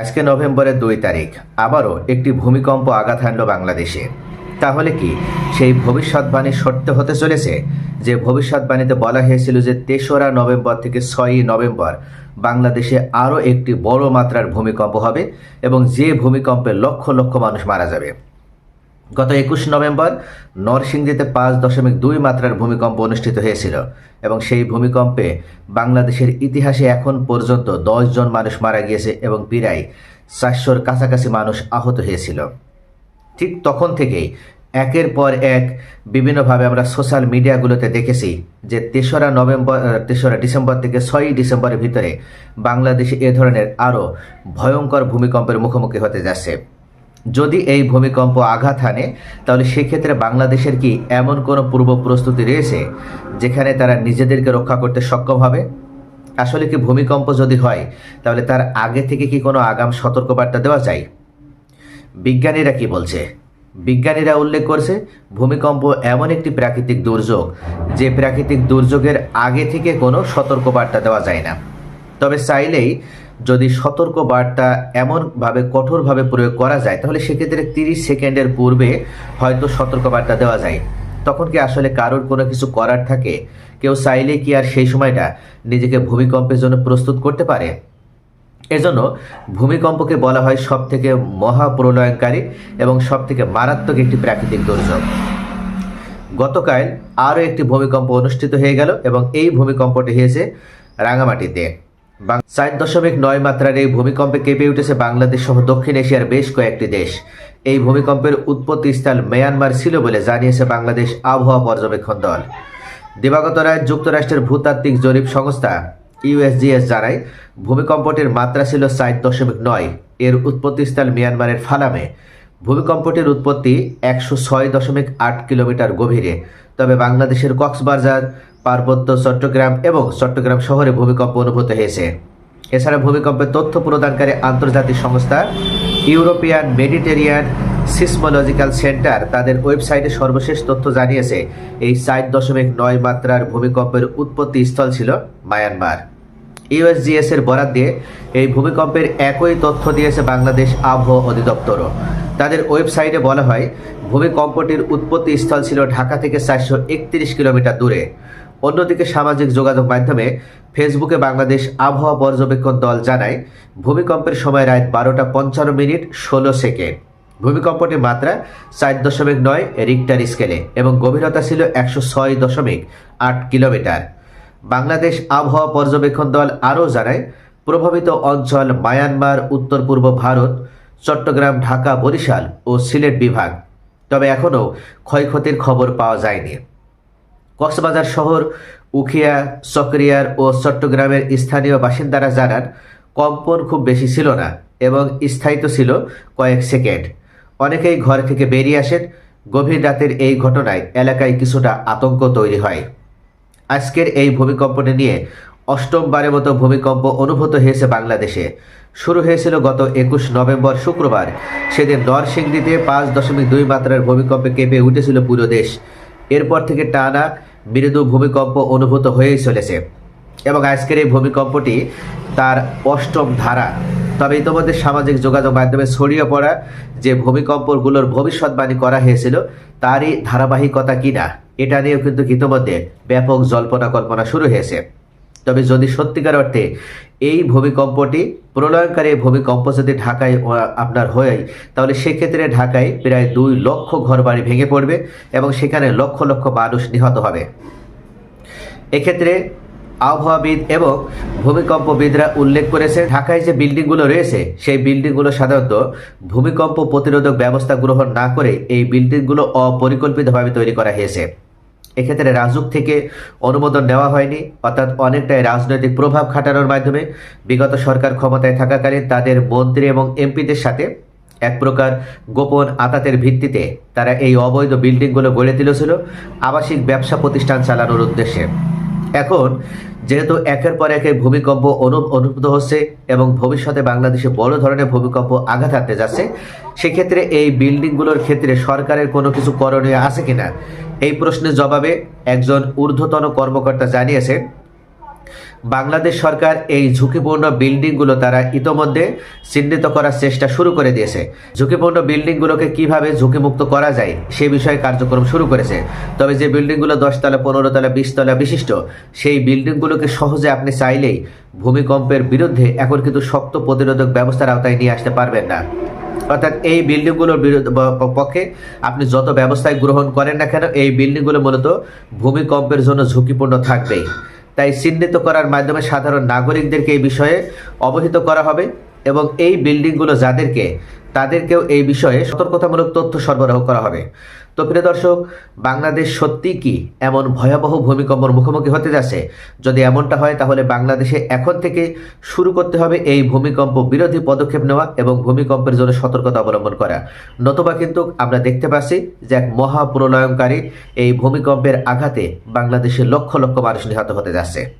আজকে নভেম্বরের দুই তারিখ। আবারও একটি ভূমিকম্প আঘাত হানল বাংলাদেশে। তাহলে কি সেই ভবিষ্যৎবাণী সত্য হতে চলেছে? যে ভবিষ্যৎবাণীতে বলা হয়েছিল যে তেসরা নভেম্বর থেকে ছয়ই নভেম্বর বাংলাদেশে আরও একটি বড় মাত্রার ভূমিকম্প হবে এবং যে ভূমিকম্পে লক্ষ লক্ষ মানুষ মারা যাবে। গত একুশ নভেম্বর নরসিংদীতে পাঁচ দশমিক দুই মাত্রার ভূমিকম্প অনুষ্ঠিত হয়েছিল এবং সেই ভূমিকম্পে বাংলাদেশের ইতিহাসে এখন পর্যন্ত জন মানুষ মারা গিয়েছে এবং প্রায় চারশোর কাছাকাছি মানুষ আহত হয়েছিল। ঠিক তখন থেকেই একের পর এক বিভিন্নভাবে আমরা সোশ্যাল মিডিয়াগুলোতে দেখেছি যে তেসরা নভেম্বর তেসরা ডিসেম্বর থেকে ছয়ই ডিসেম্বরের ভিতরে বাংলাদেশে এ ধরনের আরও ভয়ঙ্কর ভূমিকম্পের মুখোমুখি হতে যাচ্ছে। যদি এই ভূমিকম্প আঘাত হানে, তাহলে সেক্ষেত্রে বাংলাদেশের কি এমন কোনো পূর্ব প্রস্তুতি রয়েছে যেখানে তারা নিজেদেরকে রক্ষা করতে সক্ষম হবে? আসলে কি ভূমিকম্প যদি হয়, তাহলে তার আগে থেকে কি কোনো আগাম সতর্কবার্তা দেওয়া যায় বিজ্ঞানীরা কি বলছে? বিজ্ঞানীরা উল্লেখ করছে, ভূমিকম্প এমন একটি প্রাকৃতিক দুর্যোগ যে প্রাকৃতিক দুর্যোগের আগে থেকে কোনো সতর্কবার্তা দেওয়া যায় না। তবে চাইলেই যদি সতর্ক বার্তা এমনভাবে কঠোরভাবে প্রয়োগ করা যায়, তাহলে সেক্ষেত্রে তিরিশ সেকেন্ডের পূর্বে হয়তো সতর্ক বার্তা দেওয়া যায়। তখন কি আসলে কারোর কোনো কিছু করার থাকে? কেউ চাইলে কি আর সেই সময়টা নিজেকে ভূমিকম্পের জন্য প্রস্তুত করতে পারে? এজন্য ভূমিকম্পকে বলা হয় সব থেকে মহাপ্রলয়নকারী এবং সব থেকে মারাত্মক একটি প্রাকৃতিক দুর্যোগ। গতকাল আরও একটি ভূমিকম্প অনুষ্ঠিত হয়ে গেল এবং এই ভূমিকম্পটি হয়েছে রাঙামাটিতে। চার দশমিক নয় মাত্রার এই ভূমিকম্পে কেঁপে উঠেছে বাংলাদেশ সহ দক্ষিণ এশিয়ার বেশ কয়েকটি দেশ। এই ভূমিকম্পের উৎপত্তি স্থল মিয়ানমার ছিল বলে জানিয়েছে বাংলাদেশ আবহাওয়া পর্যবেক্ষণ দল। দিবাগত রায় যুক্তরাষ্ট্রের ভূতাত্ত্বিক জরিপ সংস্থা ইউএসজিএস জানায়, ভূমিকম্পটির মাত্রা ছিল চার দশমিক নয়। এর উৎপত্তি উৎপত্তিস্থল মিয়ানমারের ফালামে। ভূমিকম্পটির উৎপত্তি একশো ছয় দশমিক আট কিলোমিটার গভীরে। তবে বাংলাদেশের কক্সবাজার পার্বত্য চট্টগ্রাম এবং চট্টগ্রাম শহরে ভূমিকম্প অনুভূত হয়েছে। এছাড়া ভূমিকম্পের তথ্য প্রদানকারী আন্তর্জাতিক সংস্থা ইউরোপিয়ান মেডিটেরিয়ান সিসমোলজিক্যাল সেন্টার তাদের ওয়েবসাইটে সর্বশেষ তথ্য জানিয়েছে, এই চার দশমিক নয় মাত্রার ভূমিকম্পের উৎপত্তি স্থল ছিল মায়ানমার। ইউএসজিএস এর বরাদ দিয়ে এই ভূমিকম্পের একই তথ্য দিয়েছে বাংলাদেশ আবহাওয়া অধিদপ্তরও। তাদের ওয়েবসাইটে বলা হয়, ভূমিকম্পটির উৎপত্তি স্থল ছিল ঢাকা থেকে চারশো একত্রিশ কিলোমিটার দূরে। অন্যদিকে সামাজিক যোগাযোগ মাধ্যমে ফেসবুকে বাংলাদেশ আবহাওয়া পর্যবেক্ষণ দল জানায়, ভূমিকম্পের সময় রাত বারোটা পঞ্চান্ন মিনিট ষোলো সেকেন্ড। ভূমিকম্পটির মাত্রা চার দশমিক নয় রিক্টার স্কেলে এবং গভীরতা ছিল একশো ছয় দশমিক আট কিলোমিটার। বাংলাদেশ আবহাওয়া পর্যবেক্ষণ দল আরও জানায়, প্রভাবিত অঞ্চল মায়ানমার, উত্তর পূর্ব ভারত, চট্টগ্রাম, ঢাকা, বরিশাল ও সিলেট বিভাগ। তবে এখনও ক্ষয়ক্ষতির খবর পাওয়া যায়নি। কক্সবাজার শহর, উখিয়া, চকরিয়ার ও চট্টগ্রামের স্থানীয় বাসিন্দারা জানান, কম্পন খুব বেশি ছিল না এবং স্থায়িত্ব ছিল কয়েক সেকেন্ড। অনেকেই ঘর থেকে বেরিয়ে আসেন। গভীর রাতের এই ঘটনায় এলাকায় কিছুটা আতঙ্ক তৈরি হয়। আজকের এই ভূমিকম্পটি নিয়ে অষ্টমবারের মতো ভূমিকম্প অনুভূত হয়েছে বাংলাদেশে। শুরু হয়েছিল গত একুশ নভেম্বর শুক্রবার। সেদিন নরসিংদীতে পাঁচ দশমিক দুই মাত্রার ভূমিকম্পে কেঁপে উঠেছিল পুরো দেশ। এরপর থেকে টানা মৃদু ভূমিকম্প অনুভূত হয়েই চলেছে। এবং আজকের এই ভূমিকম্পটি তার অষ্টম ধারা। তবে ইতিমধ্যে সামাজিক যোগাযোগ মাধ্যমে ছড়িয়ে পড়া যে ভূমিকম্পগুলোর ভবিষ্যৎবাণী করা হয়েছিল, তারই ধারাবাহিকতা কিনা, এটা নিয়েও কিন্তু ইতিমধ্যে ব্যাপক জল্পনা কল্পনা শুরু হয়েছে। তবে যদি সত্যিকার অর্থে এই ভূমিকম্পটি প্রলয়ঙ্কারী ভূমিকম্প যদি ঢাকায় আপনার হয় তাহলে সেক্ষেত্রে ঢাকায় প্রায় দুই লক্ষ ঘরবাড়ি ভেঙে পড়বে এবং সেখানে লক্ষ লক্ষ মানুষ নিহত হবে। এক্ষেত্রে আবহাওয়াবিদ এবং ভূমিকম্পবিদরা উল্লেখ করেছে ঢাকায় যে বিল্ডিংগুলো রয়েছে, সেই বিল্ডিংগুলো সাধারণত ভূমিকম্প প্রতিরোধক ব্যবস্থা গ্রহণ না করে এই বিল্ডিংগুলো অপরিকল্পিতভাবে তৈরি করা হয়েছে। এক্ষেত্রে রাজুক থেকে অনুমোদন নেওয়া হয়নি, অর্থাৎ অনেকটাই রাজনৈতিক প্রভাব খাটানোর মাধ্যমে বিগত সরকার ক্ষমতায় থাকাকালীন তাদের মন্ত্রী এবং এমপিদের সাথে এক প্রকার গোপন আতাতের ভিত্তিতে তারা এই অবৈধ বিল্ডিংগুলো গড়ে তুলেছিল, আবাসিক ব্যবসা প্রতিষ্ঠান চালানোর উদ্দেশ্যে। এখন যেহেতু একের পর এক ভূমিকম্প অনু- অনুভূত হচ্ছে এবং ভবিষ্যতে বাংলাদেশে বড় ধরনের ভূমিকম্প আঘাত হানতে যাচ্ছে, সেক্ষেত্রে এই বিল্ডিংগুলোর ক্ষেত্রে সরকারের কোনো কিছু করণীয় আছে কিনা? এই প্রশ্নের জবাবে একজন ঊর্ধ্বতন কর্মকর্তা জানিয়েছে বাংলাদেশ সরকার এই ঝুঁকিপূর্ণ বিল্ডিংগুলো তারা ইতোমধ্যে চিহ্নিত করার চেষ্টা শুরু করে দিয়েছে। ঝুঁকিপূর্ণ বিল্ডিংগুলোকে কীভাবে ঝুঁকিমুক্ত করা যায় সে বিষয়ে কার্যক্রম শুরু করেছে। তবে যে বিল্ডিংগুলো দশতলা পনেরো তলা বিশ তলা বিশিষ্ট, সেই বিল্ডিংগুলোকে সহজে আপনি চাইলেই ভূমিকম্পের বিরুদ্ধে এখন কিন্তু শক্ত প্রতিরোধক ব্যবস্থার আওতায় নিয়ে আসতে পারবেন না। অর্থাৎ এই বিল্ডিংগুলোর পক্ষে আপনি যত ব্যবস্থায় গ্রহণ করেন না কেন, এই বিল্ডিংগুলো মূলত ভূমিকম্পের জন্য ঝুঁকিপূর্ণ থাকবেই। তাই চিহ্নিত করার মাধ্যমে সাধারণ নাগরিকদেরকে এই বিষয়ে অবহিত করা হবে এবং এই বিল্ডিংগুলো যাদেরকে তাদেরকেও এই বিষয়ে সতর্কতামূলক তথ্য সরবরাহ করা হবে। তো প্রিয় দর্শক, বাংলাদেশ সত্যি কি এমন ভয়াবহ ভূমিকম্পর মুখোমুখি হতে যাচ্ছে? যদি এমনটা হয়, তাহলে বাংলাদেশে এখন থেকে শুরু করতে হবে এই ভূমিকম্প বিরোধী পদক্ষেপ নেওয়া এবং ভূমিকম্পের জন্য সতর্কতা অবলম্বন করা। নতুবা কিন্তু আমরা দেখতে পাচ্ছি যে এক মহাপ্রলয়ঙ্কারী এই ভূমিকম্পের আঘাতে বাংলাদেশের লক্ষ লক্ষ মানুষ নিহত হতে যাচ্ছে।